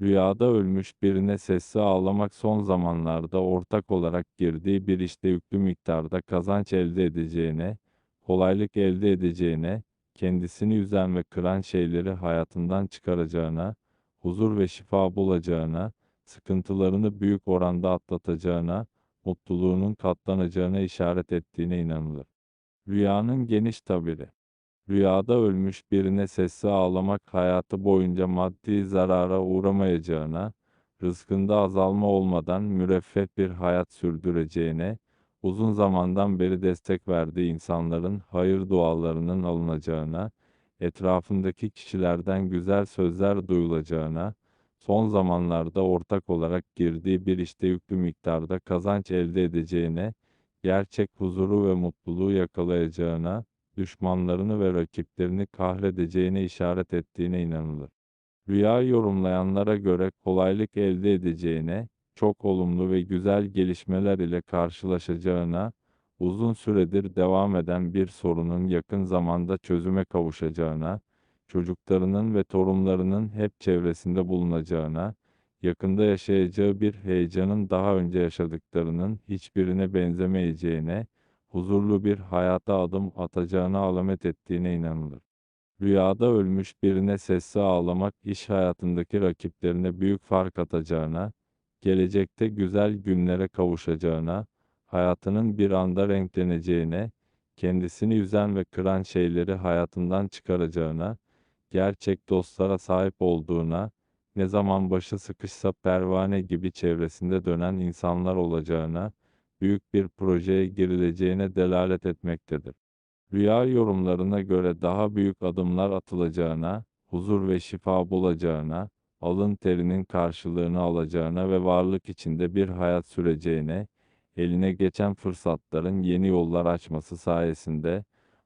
Rüyada ölmüş birine sessiz ağlamak son zamanlarda ortak olarak girdiği bir işte yüklü miktarda kazanç elde edeceğine, kolaylık elde edeceğine, kendisini üzen ve kıran şeyleri hayatından çıkaracağına, huzur ve şifa bulacağına, sıkıntılarını büyük oranda atlatacağına, mutluluğunun katlanacağına işaret ettiğine inanılır. Rüyanın geniş tabiri Rüyada ölmüş birine sessiz ağlamak hayatı boyunca maddi zarara uğramayacağına, rızkında azalma olmadan müreffeh bir hayat sürdüreceğine, uzun zamandan beri destek verdiği insanların hayır dualarının alınacağına, etrafındaki kişilerden güzel sözler duyulacağına, son zamanlarda ortak olarak girdiği bir işte yüklü miktarda kazanç elde edeceğine, gerçek huzuru ve mutluluğu yakalayacağına, düşmanlarını ve rakiplerini kahredeceğine işaret ettiğine inanılır. Rüya yorumlayanlara göre kolaylık elde edeceğine, çok olumlu ve güzel gelişmeler ile karşılaşacağına, uzun süredir devam eden bir sorunun yakın zamanda çözüme kavuşacağına, çocuklarının ve torunlarının hep çevresinde bulunacağına, yakında yaşayacağı bir heyecanın daha önce yaşadıklarının hiçbirine benzemeyeceğine, huzurlu bir hayata adım atacağına alamet ettiğine inanılır. Rüyada ölmüş birine sessiz ağlamak iş hayatındaki rakiplerine büyük fark atacağına, gelecekte güzel günlere kavuşacağına, hayatının bir anda renkleneceğine, kendisini üzen ve kıran şeyleri hayatından çıkaracağına, gerçek dostlara sahip olduğuna, ne zaman başı sıkışsa pervane gibi çevresinde dönen insanlar olacağına, büyük bir projeye girileceğine delalet etmektedir. Rüya yorumlarına göre daha büyük adımlar atılacağına, huzur ve şifa bulacağına, alın terinin karşılığını alacağına ve varlık içinde bir hayat süreceğine, eline geçen fırsatların yeni yollar açması sayesinde,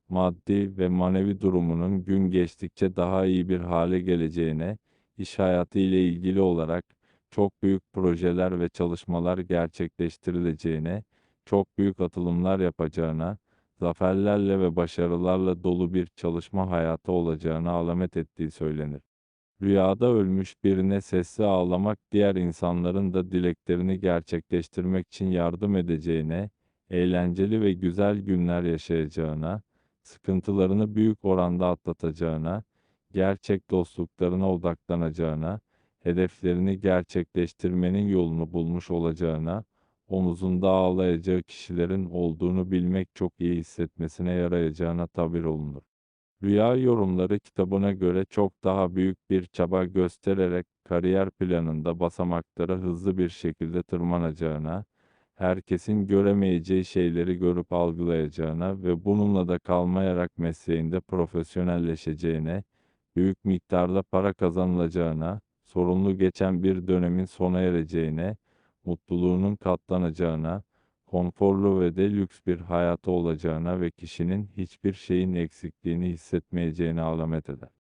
maddi ve manevi durumunun gün geçtikçe daha iyi bir hale geleceğine, iş hayatı ile ilgili olarak çok büyük projeler ve çalışmalar gerçekleştirileceğine, çok büyük atılımlar yapacağına, zaferlerle ve başarılarla dolu bir çalışma hayatı olacağına alamet ettiği söylenir. Rüyada ölmüş birine sesli ağlamak diğer insanların da dileklerini gerçekleştirmek için yardım edeceğine, eğlenceli ve güzel günler yaşayacağına, sıkıntılarını büyük oranda atlatacağına, gerçek dostluklarına odaklanacağına, hedeflerini gerçekleştirmenin yolunu bulmuş olacağına, omuzunda ağlayacağı kişilerin olduğunu bilmek çok iyi hissetmesine yarayacağına tabir olunur. Rüya yorumları kitabına göre çok daha büyük bir çaba göstererek kariyer planında basamaklara hızlı bir şekilde tırmanacağına, herkesin göremeyeceği şeyleri görüp algılayacağına ve bununla da kalmayarak mesleğinde profesyonelleşeceğine, büyük miktarda para kazanılacağına, sorunlu geçen bir dönemin sona ereceğine, mutluluğunun katlanacağına, konforlu ve de lüks bir hayatı olacağına ve kişinin hiçbir şeyin eksikliğini hissetmeyeceğine alamet eder.